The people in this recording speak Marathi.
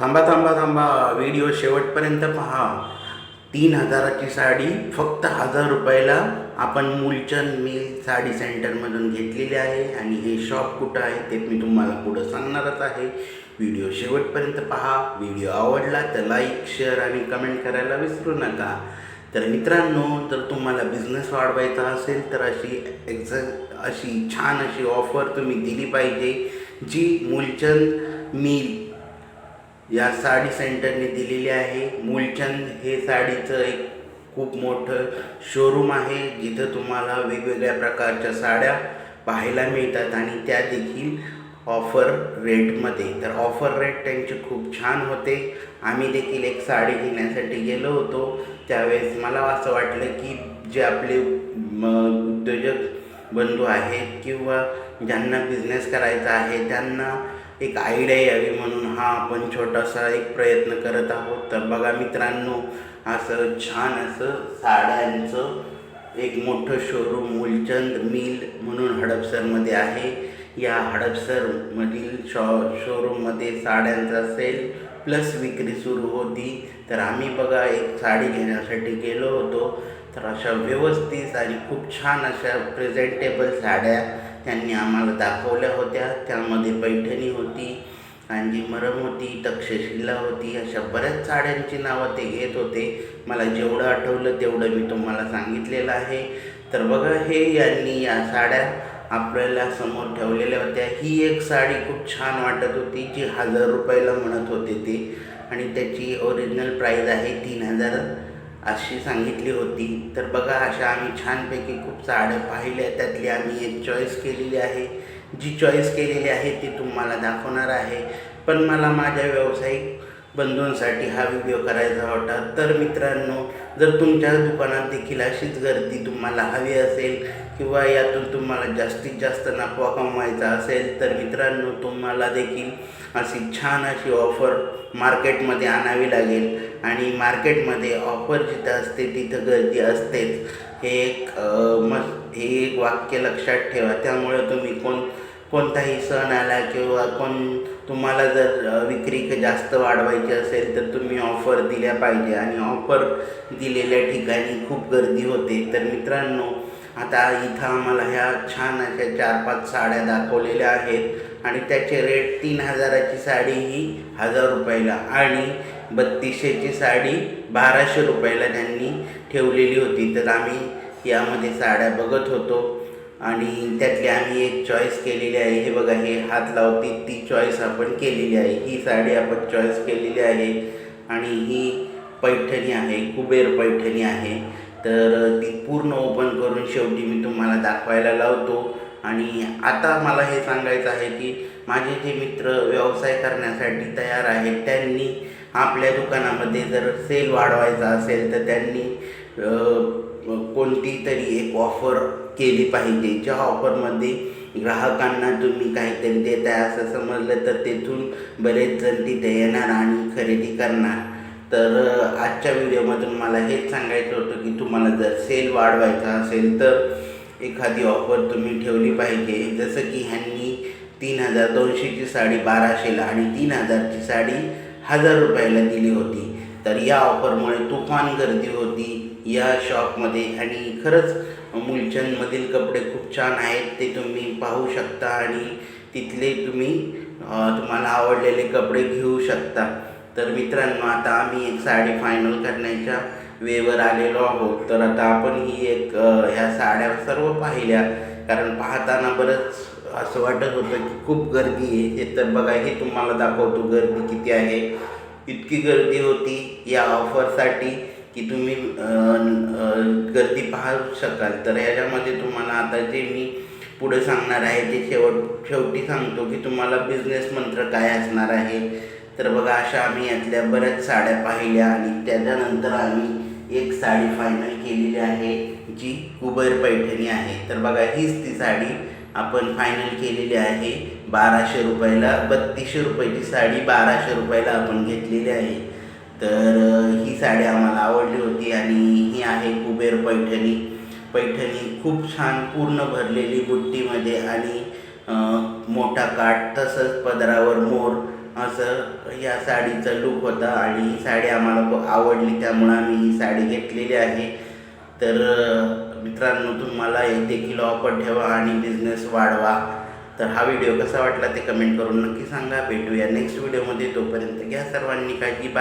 थांबा थांबा थांबा. व्हिडिओ शेवटपर्यंत पहा. तीन हजाराची साडी फक्त हजार रुपयाला आपण मूलचंद मिल साडी सेंटरमधून घेतलेली आहे. आणि हे शॉप कुठं आहे ते मी तुम्हाला पुढं सांगणारच आहे. व्हिडिओ शेवटपर्यंत पहा. व्हिडिओ आवडला तर लाईक शेअर आणि कमेंट करायला विसरू नका. तर मित्रांनो जर तुम्हाला बिझनेस वाढवायचा असेल तर अशी एक्झ अशी छान अशी ऑफर तुम्ही दिली पाहिजे जी मूलचंद मिल या साडी सेंटरने दिलेली आहे. मूलचंद हे साडीचं एक खूप मोठं शोरूम आहे. जिथं तुम्हाला वेगवेगळ्या प्रकारच्या साड्या पाहायला मिळतात आणि त्या देखील ऑफर रेटमध्ये तर ऑफर रेट त्यांचे खूप छान होते. आम्ही देखील एक साडी घेण्यासाठी गेलो होतो. त्यावेळेस मला असं वाटलं की जे आपले म, उद्योजक बंधू आहेत किंवा ज्यांना बिझनेस करायचा आहे त्यांना एक आयडिया यावी म्हणून हा आपण छोटासा एक प्रयत्न करत आहोत. तर बघा मित्रांनो असं छान असं साड्यांचं एक मोठं शोरूम मूलचंद मिल म्हणून हडपसरमध्ये आहे. या हडपसरमधील शॉ शोरूममध्ये साड्यांचा सेल प्लस विक्री सुरू होती. तर आम्ही बघा एक साडी घेण्यासाठी गेलो होतो. तर अशा व्यवस्थित आणि खूप छान अशा प्रेझेंटेबल साड्या त्यांनी आम्हाला दाखवल्या होत्या. त्यामध्ये पैठणी होती. आणि मरम होती तक्षशिला होती. अशा बऱ्याच साड्यांची नावं ते घेत होते. मला जेवढं आठवलं तेवढं मी तुम्हाला सांगितलेलं आहे. तर बघा हे यांनी या साड्या आपल्याला समोर ठेवलेल्या होत्या. ही एक साडी खूप छान वाटत होती जी हजार रुपयाला म्हणत होते ते. आणि त्याची ओरिजिनल प्राईज आहे तीन हजार अशी सांगितली होती. तर बघा अशा आम्ही छानपैकी खूप साड्या पाहिल्या. त्यातली आम्ही एक चॉईस केलेली आहे. जी चॉईस केलेली आहे ती तुम्हाला दाखवणार आहे. पण मला माझ्या व्यावसायिक बंधूंसाठी हा व्हिडिओ करायचा होता. तर मित्रांनो जर तुमच्या दुकानात देखील अशीच गर्दी तुम्हाला हवी असेल किंवा यातून तुम्हाला जास्तीत जास्त नफा कमवायचा असेल तर मित्रांनो तुम्हाला देखील अशी छान अशी ऑफर मार्केटमध्ये आणावी लागेल. आणि मार्केटमध्ये ऑफर जिथं असते तिथं गर्दी असतेच. हे एक मस हे एक वाक्य लक्षात ठेवा. त्यामुळे तुम्ही कोण कोणताही सण आला किंवा कोण तुम्हाला जर विक्री जास्त वाढवायची असेल तर तुम्ही ऑफर दिल्या पाहिजे. आणि ऑफर दिलेल्या ठिकाणी खूप गर्दी होते. तर मित्रांनो आता इथं आम्हाला ह्या छान अशा चार पाच साड्या दाखवलेल्या आहेत. आणि त्याचे रेट तीन हजाराची साडी ही हजार रुपयाला आणि बत्तीसशेची साडी बाराशे रुपयाला त्यांनी ठेवलेली होती. तर आम्ही यामध्ये साड्या बघत होतो. आणि त्यातली आम्ही एक चॉईस केलेली आहे. हे बघा हे हात लावते ती चॉईस आपण केलेली आहे. ही साडी आपण चॉईस केलेली आहे. आणि ही पैठणी आहे कुबेर पैठणी आहे. तर ती पूर्ण ओपन करून शेवटी मी तुम्हाला दाखवायला लावतो. आणि आता मला हे सांगायचं आहे की माझे जे मित्र व्यवसाय करण्यासाठी तयार आहेत त्यांनी आपल्या दुकानामध्ये जर सेल वाढवायचा असेल तर त्यांनी कोणती तरी एक ऑफर केली पाहिजे. ज्या ऑफरमध्ये ग्राहकांना तुम्ही काहीतरी देताय असं समजलं तर तेथून बरेच जण तिथे येणार आणि खरेदी करणार. तर आजच्या व्हिडिओमधून मला हेच सांगायचं होतं की तुम्हाला जर सेल वाढवायचा असेल तर एखादी ऑफर तुम्ही ठेवली पाहिजे. जसं की ह्यांनी तीन हजार दोनशेची साडी बाराशेला आणि तीन हजारची साडी हजार रुपयाला दिली होती. तर या ऑफरमुळे तुफान गर्दी होती या शॉपमध्ये आणि खरंच मुलचंदमधील कपडे खूप छान आहेत ते तुम्ही पाहू शकता आणि तिथले तुम्ही तुम्हाला आवडलेले कपडे घेऊ शकता. तर मित्रांनो आता आम्ही एक साडी फायनल करण्याच्या वेवर आलेलो आहोत. तर आता आपण ही एक ह्या साड्या सर्व पाहिल्या. कारण पाहताना बरंच असं वाटत होतं की खूप गर्दी आहे. हे तर बघा हे तुम्हाला दाखवतो. गर्दी किती आहे. इतकी गर्दी होती या ऑफरसाठी की तुम्ही गर्दी पाहू शकाल. तर याच्यामध्ये तुम्हाला आता जे मी पुढे सांगणार आहे ते शेवट शेवटी सांगतो की तुम्हाला बिझनेस मंत्र काय असणार आहे? तर बघा अशा आम्ही यातल्या बऱ्याच साड्या पाहिल्या आणि त्याच्यानंतर आम्ही एक साडी फायनल केलेली आहे जी कुबेर पैठणी आहे. तर बघा हीच ती साडी आपण फायनल केलेली आहे. बाराशे रुपयाला बत्तीसशे रुपयाची साडी बाराशे रुपयाला आपण घेतलेली आहे. तर ही साडी आम्हाला आवडली होती आणि ही आहे कुबेर पैठणी. पैठणी खूप छान पूर्ण भरलेली बुट्टीमध्ये आणि मोठा काठ तसंच पदरावर मोर असं या साडीचा लुक होता आणि ही साडी आम्हाला खूप आवडली त्यामुळं आम्ही ही साडी घेतलेली आहे. तर मित्रांनो तुम्हाला हे देखील ऑफर ठेवा आणि बिझनेस वाढवा. तर हा व्हिडिओ कसा वाटला ते कमेंट करून नक्की सांगा. भेटूया नेक्स्ट व्हिडिओमध्ये तोपर्यंत घ्या सर्वांनी काळजी. बाय